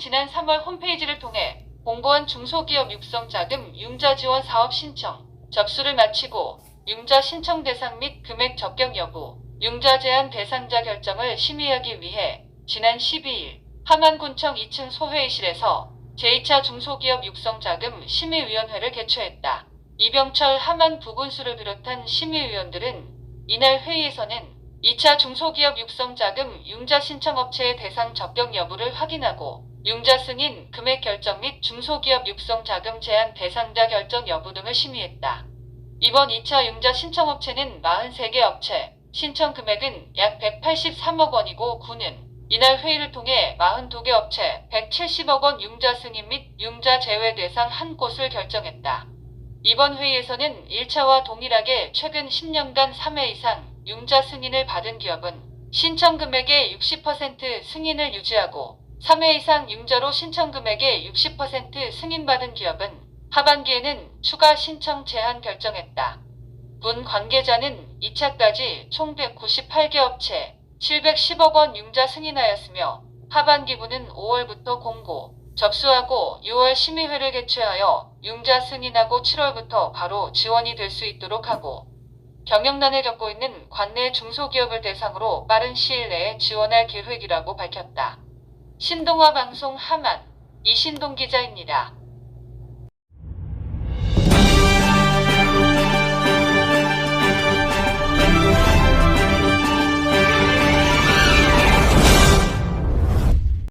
지난 3월 홈페이지를 통해 공고한 중소기업 육성자금 융자 지원 사업 신청 접수를 마치고 융자 신청 대상 및 금액 적격 여부, 융자 제한 대상자 결정을 심의하기 위해 지난 12일 함안군청 2층 소회의실에서 제2차 중소기업 육성자금 심의위원회를 개최했다. 이병철 함안 부군수를 비롯한 심의위원들은 이날 회의에서는 2차 중소기업 육성자금 융자 신청업체의 대상 적격 여부를 확인하고 융자 승인, 금액 결정 및 중소기업 육성자금 제한 대상자 결정 여부 등을 심의했다. 이번 2차 융자 신청업체는 43개 업체, 신청 금액은 약 183억 원이고 구는 이날 회의를 통해 42개 업체 170억 원 융자 승인 및 융자 제외 대상 한 곳을 결정했다. 이번 회의에서는 1차와 동일하게 최근 10년간 3회 이상 융자 승인을 받은 기업은 신청 금액의 60% 승인을 유지하고 3회 이상 융자로 신청 금액의 60% 승인받은 기업은 하반기에는 추가 신청 제한 결정했다. 군 관계자는 2차까지 총 198개 업체 710억 원 융자 승인하였으며 하반기부는 5월부터 공고, 접수하고 6월 심의회를 개최하여 융자 승인하고 7월부터 바로 지원이 될 수 있도록 하고 경영난을 겪고 있는 관내 중소기업을 대상으로 빠른 시일 내에 지원할 계획이라고 밝혔다. 신동화 방송 하만 이신동 기자입니다.